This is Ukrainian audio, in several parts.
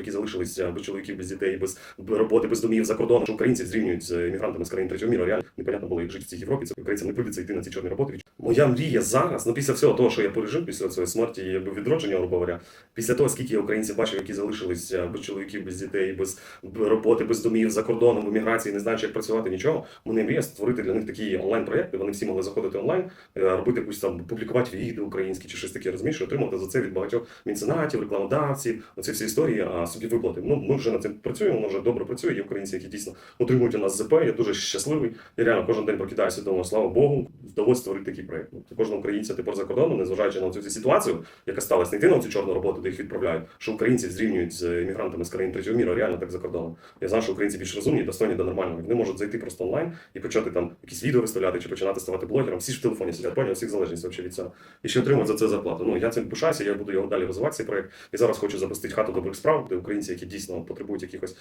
які залишилися без чоловіків, без дітей, без роботи, без домів за кордоном, що українців зрівнюють з емігрантами з країн третього міру. Реально непонятно було, як жити в цій Європі. Це українцям не прийдеться йти на ці чорні роботи. Моя мрія зараз, ну після всього того, що я пережив, після цієї смерті якби відродження, грубо говоря, після того, скільки я українців бачив, які залишилися без чоловіків, без дітей, без роботи, без домів за кордоном, в еміграції, не знаючи, як працювати, нічого. Мене мрія створити для них такі онлайн-проекти. Вони всі могли заходити онлайн, е, робити якусь там публікувати відео українські чи щось таке, розумієш, отримати за це від багатьох меценатів, рекламодавців, оці всі історії, собі виплати. Ну ми вже над цим працюємо, воно вже добре працює. Є українці, які дійсно отримують у нас ЗП. Я дуже щасливий. Я реально кожен день прокидаюся, думаю, слава Богу, вдалося створити такий проект. Ну, кожного українця тепер за кордоном, незважаючи на цю ситуацію, яка сталася, не йти на цю чорну роботу, де їх відправляють, що українців зрівнюють з емігрантами з країн третього міру, реально так за кордоном. Я знаю, що українці більш розумні, достойні до нормального. Вони можуть зайти просто онлайн і почати там якісь відео виставляти чи починати ставати блогером. Всі ж в телефоні сидять, поняв, всіх залежність вообще від цього. І ще отримують за це зарплату. Ну я цим пишаюся, я буду його далі розвивати цей проект. І зараз хочу запустити хату добрих справ, де українці, які дійсно потребують якихось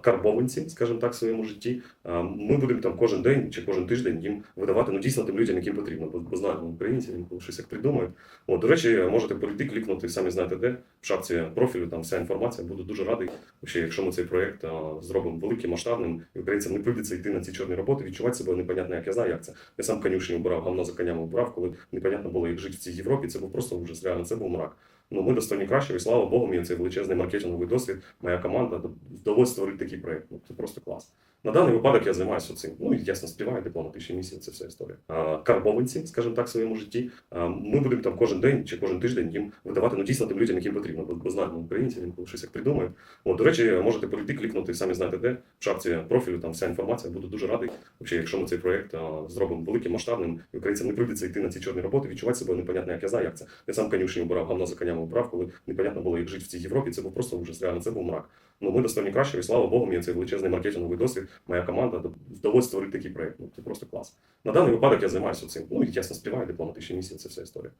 карбованців, скажімо так, в своєму житті. Ми будемо там кожен день чи кожен тиждень їм видавати ну дійсно тим людям, яким потрібно. Бо, знаємо українці, інколи щось як придумають. От, до речі, можете перейти, клікнути, самі знаєте де в шапці профілю. Там вся інформація. Буду дуже радий. Ще якщо ми цей проект зробимо великим, масштабним, і українцям не прийдеться йти на ці чорні роботи, відчувати себе непонятно, як я знаю, як це. Я сам конюшні обирав, гавно за конями обирав, коли непонятно було, як жити в цій Європі. Це був просто ужас. Реально, це був мрак. Ну, ми достойні кращого, і слава Богу, мені цей величезний маркетинговий досвід, моя команда вдалося створити такий проект. Ну, це просто клас. На даний випадок я займаюся цим. Ну, і ясно, співаю дипломати ще місяць, це вся історія. Карбованці, скажімо так, в своєму житті. Ми будемо там кожен день чи кожен тиждень їм видавати ну, дійсно тим людям, яким потрібно. Бо, бо знаємо українців, інколи щось як придумають. От, до речі, можете перейти, клікнути, самі знаєте де, в шапці профілю, там вся інформація, буду дуже радий. Взагалі, якщо ми цей проект зробимо великим, масштабним, і українцям не прийдеться йти на ці чорні роботи, відчувати себе непонятно, як я знаю, як це. Я сам конюшні обирав, гавно за конями обирав, коли непонятно було, як жити в цій Європі. Це був просто ужас. Реально, це був мрак. Ну, ми достойні кращого, і слава Богу, мені цей величезний маркетинговий досвід, моя команда вдалося створити такий проект. Ну, це просто клас. На даний випадок я займаюся цим. Ну, і ясно, співаю дипломатичні місяць, це вся історія.